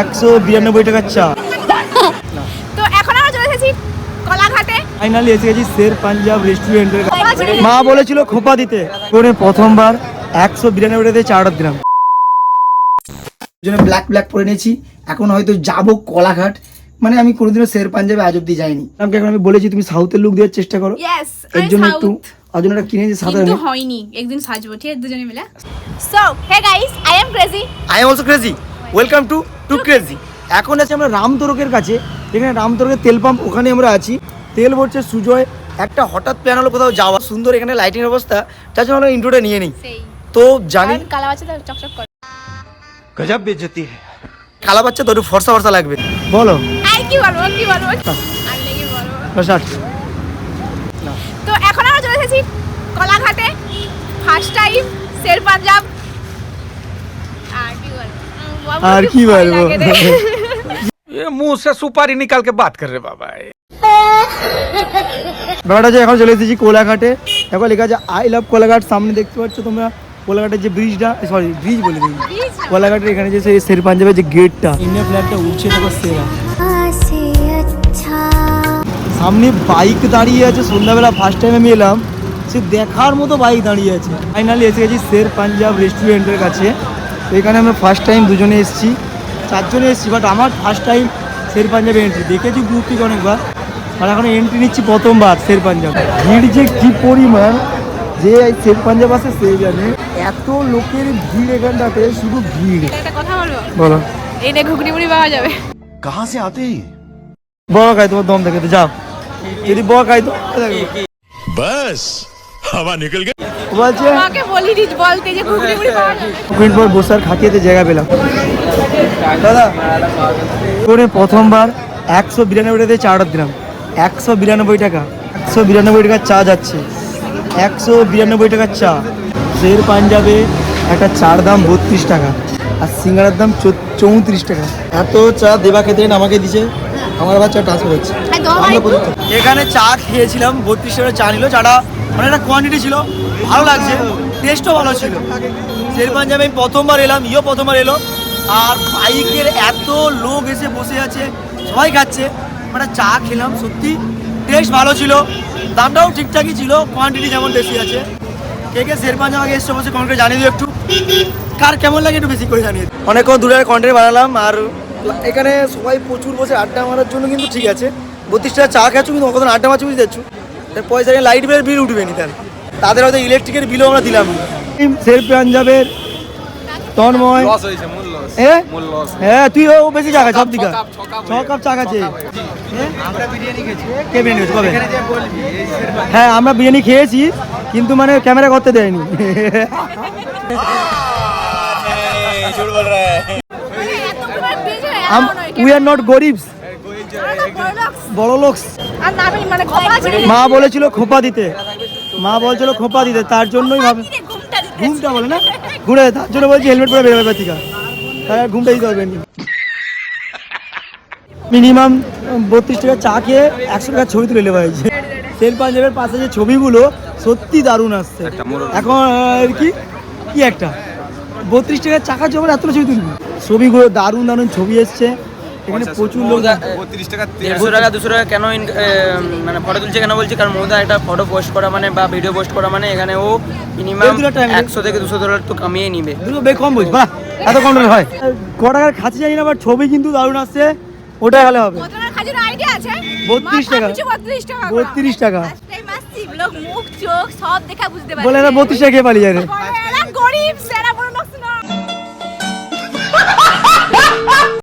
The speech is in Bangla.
একশো বিরানব্বই টাকার চা। তো এখন আমরা চলে এসেছি কলাঘাটে। ফাইনালি এসে গেছি শের পাঞ্জাব রেস্টুরেন্টের মা বলেছিল খোপা দিতে। করে প্রথমবার একশো বিরানব্বই টাকাতে চা অর্ডার দিলাম। জন্য ব্ল্যাক ব্ল্যাক পরে নিয়েছি। এখন হয়তো যাব কলাঘাট। মানে আমি কোনোদিনও শের পাঞ্জাবে আজ অব্দি যাইনি। আমাকে এখন আমি বলেছি তুমি সাউথের লুক দেওয়ার চেষ্টা করো। ইয়েস এর জন্য একটু জন্য একটা কিনেছি সাদা কিন্তু হয়নি একদিন সাজবো ঠিক আছে? দুজনে মিলে। So hey guys I am crazy I am also crazy welcome to to crazy এখন আছি আমরা রামতরকের কাছে। এখানে রামতরকের তেল পাম্প ওখানে আমরা আছি। তেল ভরছে সুজয়। একটা হঠাৎ প্ল্যান হলো কোথাও যাওয়া। সুন্দর এখানে লাইটিং ব্যবস্থা যার জন্য আমরা ইন্ট্রোটা নিয়ে নিই। তো জানি গজব বেজতি কালা বাচ্চা তো একটু ফর্সা ফর্সা লাগবে। বলো। আর কি বলব কি বলব? তো। এখন আমরা চলে এসেছি কলাঘাটে। ফার্স্ট টাইম শের পাঞ্জাব আর কি বলব? মুখ সে সুপারি নিকালকে বাত কর রে বাবা ব্যাপারটা যে এখন চলে এসেছি কোলাঘাটে। এখন লেখা আছে আই লাভ কোলাঘাট সামনে দেখতে পাচ্ছ তোমরা কোলাঘাটের যে ব্রিজটা সরি ব্রিজ বলে দিই। কোলাঘাটের এখানে যে শের পাঞ্জাবের যে গেটটা ইন্ডিয়া ফ্ল্যাগটা উঠছে দেখো সেরা। আচ্ছা। সামনে বাইক দাঁড়িয়ে আছে সন্ধ্যাবেলা ফার্স্ট টাইম আমি এলাম। সে দেখার মতো বাইক দাঁড়িয়ে আছে। ফাইনালি এসে গেছি শের পাঞ্জাব রেস্টুরেন্টের কাছে। এখানে আমরা ফার্স্ট টাইম দুজনে এসেছি চারজনে এসেছি বাট আমার ফার্স্ট টাইম শের পাঞ্জাবে এন্ট্রি দেখেছি গ্রুপ থেকে অনেকবার আর এখন এন্ট্রি নিচ্ছি প্রথমবার শের পাঞ্জাব ভিড় যে কী পরিমাণ যে শের পাঞ্জাব আছে সে জানে এত লোকের ভিড় এখানটাতে শুধু ভিড়। বলো। এনে বড় খাই তোমার দম দেখাতে যাও। যদি বড় তো হাওয়া নিকল গে। বলছে আমাকে বলি দিস বলতে যে ঘুগনি মুড়ি পাওয়া যাবে মিনিট পর বসার খাতিয়েতে জায়গা পেলাম। দাদা করে প্রথমবার একশো বিরানব্বই টাকা চা অর্ডার দিলাম। একশো বিরানব্বই টাকা। একশো বিরানব্বই টাকার চা যাচ্ছে। একশো বিরানব্বই টাকার চা। শের পাঞ্জাবে একটা চার দাম বত্রিশ টাকা আর সিঙ্গারার দাম চৌত্রিশ টাকা। এত চা দেবা খেতে আমাকে দিছে। আমার আবার চা ট্রান্সফার হচ্ছে। হ্যাঁ। এখানে চা খেয়েছিলাম বত্রিশ টাকা চা নিল। চাটা মানে একটা কোয়ান্টিটি ছিল ভালো লাগছে টেস্টও ভালো ছিল। শের পাঞ্জাবে আমি প্রথমবার এলাম ইও প্রথমবার এলো। আর বাইকের এত লোক এসে বসে আছে সবাই খাচ্ছে। মানে চা খেলাম সত্যি টেস্ট ভালো ছিল। দামটাও ঠিকঠাকই ছিল কোয়ান্টিটি যেমন বেশি আছে। কে কে শের পাঞ্জাব আগে এসছে বসে কমেন্টে জানিয়ে দিও একটু। কার কেমন লাগে একটু বেশি করে জানিয়ে অনেকক্ষণ দূরে কন্টেন্ট বানালাম আর এখানে সবাই প্রচুর বসে আড্ডা মারার জন্য কিন্তু ঠিক আছে। বত্রিশ টাকা চা খাচ্ছ কিন্তু কখন আড্ডা মারছো বুঝতে তার পয়সা নিয়ে লাইট বিলের বিল উঠবে নি তার তাদের হয়তো ইলেকট্রিকের বিলও আমরা দিলাম। শের পাঞ্জাবের তন্ময়? হ্যাঁ তুই ও বেশি চা খাচ্ছ সব দিকে। ছ কাপ চা খাচ্ছে। কে বিরিয়ানি কবে? হ্যাঁ আমরা বিরিয়ানি খেয়েছি কিন্তু মানে ক্যামেরা করতে দেয়নি মানে এতগুলো bridge হয়, এমন নয়, উই আর নট গরিবস। বড় মানে মা বলেছিল খোপা দিতে। মা বলছিল খোপা দিতে তার জন্যই ভাবে ঘুমটা বলে না? ঘুরে তার জন্য বলছি হেলমেট পরে বেরোবে তার আর ঘুমটা দিতে হবে মিনিমাম বত্রিশ টাকা চা খেয়ে একশো টাকা ছবি তুলে নেওয়া হয়েছে। তেল পাঞ্জাবের পাশে যে ছবিগুলো সত্যি দারুণ আসছে। এখন আর কি? কি একটা? বত্রিশ টাকা চাকা জমা এত ছবি তুলবি? ছবিগুলো দারুণ দারুণ ছবি এসছে। এখানে প্রচুর লোক দেড়শো টাকা দুশো টাকা কেন মানে ফটো তুলছে কেন বলছি? কারণ মৌদা একটা ফটো পোস্ট করা মানে বা ভিডিও পোস্ট করা মানে এখানে ও মিনিমাম একশো থেকে দুশো ডলার তো কামিয়ে নিবে। দুটো বে কম বলছি বাহ এত কম হয়। ক টাকার খাচ্ছি জানি না বাট ছবি কিন্তু দারুণ আসছে। ওটাই হলে হবে। বত্রিশ টাকা খাজুর আইডিয়া আছে 32 টাকা। মাথা পিছু 32 টাকা 32 টাকা। ফার্স্ট টাইম আসছি লোক মুখ চোখ সব দেখা বুঝতে পারছে বলে না বত্রিশ টাকা খেয়ে পালিয়ে যায় রে পরে